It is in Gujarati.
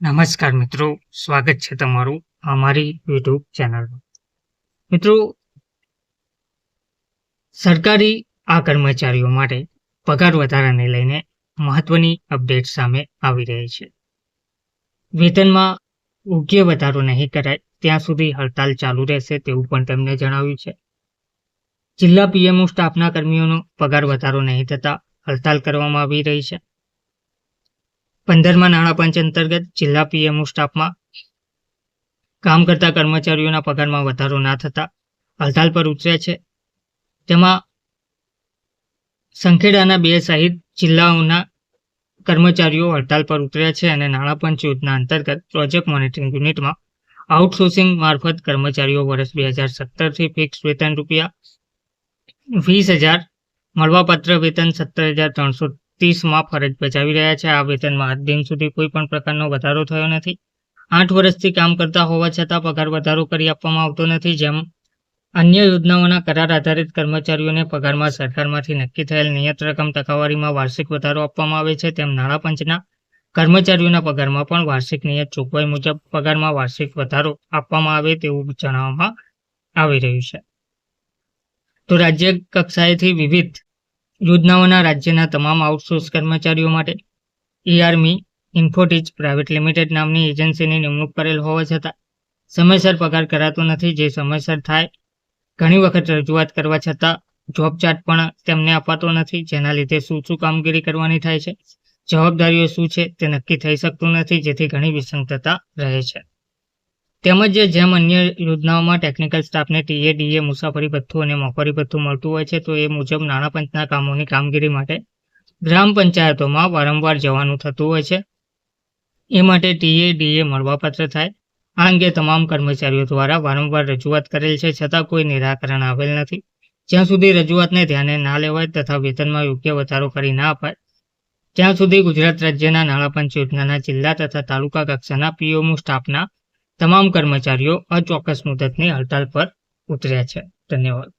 નમસ્કાર મિત્રો, સ્વાગત છે તમારું અમારી યુટ્યુબ ચેનલમાં. મિત્રો, સરકારી આ કર્મચારીઓ માટે પગાર વધારાને લઈને મહત્વની અપડેટ સામે આવી રહી છે. વેતનમાં યોગ્ય વધારો નહીં કરાય, ત્યાં સુધી હડતાલ ચાલુ રહેશે તેવું પણ તેમણે જણાવ્યું છે. જિલ્લા પીએમઓ સ્ટાફના કર્મીઓનો પગાર વધારો નહીં થતા હડતાલ કરવામાં આવી રહી છે. પંદરમાં નાણાં પંચ અંતર્ગત જિલ્લા પીએમઓ સ્ટાફમાં કામ કરતા કર્મચારીઓના પગારમાં વધારો ના થતા હડતાલ પર ઉતર્યા છે. તેમાં સંખેડાના બે સહિત જિલ્લાઓના કર્મચારીઓ હડતાલ પર ઉતર્યા છે અને નાણાં પંચ યોજના અંતર્ગત પ્રોજેક્ટ મોનિટરિંગ યુનિટમાં આઉટસોર્સિંગ મારફત કર્મચારીઓ વર્ષ બે હજાર સત્તરથી ફિક્સ વેતન રૂપિયા વીસ હજાર મળવાપાત્ર વેતન સત્તર હજાર ત્રણસો ત્રીસમાં ફરજ બજાવી રહ્યા છે. આ વેતનમાં આજ દિન સુધી કોઈ પણ પ્રકારનો વધારો થયો નથી. આઠ વર્ષથી કામ કરતા હોવા છતાં પગાર વધારો કરી આપવામાં આવતો નથી. જેમ અન્ય યોજનાઓના કરાર આધારિત કર્મચારીઓને પગારમાં સરકારમાંથી નક્કી થયેલ નિયત રકમ ટકાવારીમાં વાર્ષિક વધારો આપવામાં આવે છે, તેમ નાણાં પંચના કર્મચારીઓના પગારમાં પણ વાર્ષિક નિયત જોગવાઈ મુજબ પગારમાં વાર્ષિક વધારો આપવામાં આવે તેવું જણાવવામાં આવી રહ્યું છે. તો રાજ્ય કક્ષાએથી વિવિધ યોજનાઓના રાજ્યના તમામ આઉટસોર્સ કર્મચારીઓ માટે ઈઆરમી ઇન્ફોટીચ પ્રાઇવેટ લિમિટેડ નામની એજન્સીની નિમણૂક કરેલ હોવા છતાં સમયસર પગાર કરાતો નથી. જે સમયસર થાય ઘણી વખત રજૂઆત કરવા છતાં જોબ ચાર્ટ પણ તેમને અપાતો નથી. જેના લીધે શું શું કામગીરી કરવાની થાય છે? જવાબદારીઓ શું છે? તે નક્કી થઈ શકતું નથી. જેથી ઘણી વિસંગતતા રહે છે. તેમજ જેમ અન્ય યોજનાઓમાં ટેકનિકલ સ્ટાફને ટીએ ડીએ મુસાફરી ભથ્થું અને મોંઘવારી ભથ્થું મળતું હોય છે, તો એ મુજબ નાણાં પંચના કામોની કામગીરી માટે ગ્રામ પંચાયતોમાં વારંવાર જવાનું થતું હોય છે. એ માટે ટીએ ડીએ મળવાપાત્ર થાય. આ અંગે તમામ કર્મચારીઓ દ્વારા વારંવાર રજૂઆત કરેલ છે, છતાં કોઈ નિરાકરણ આવેલ નથી. જ્યાં સુધી રજૂઆતને ધ્યાને ના લેવાય તથા વેતનમાં યોગ્ય વધારો કરી ના અપાય, ત્યાં સુધી ગુજરાત રાજ્યના નાણાં પંચ યોજનાના જિલ્લા તથા તાલુકા કક્ષાના પીઓમુ, સ્ટાફના તમામ કર્મચારીઓ અચોક્કસ મુદતની હડતાલ પર ઉતર્યા છે. ધન્યવાદ.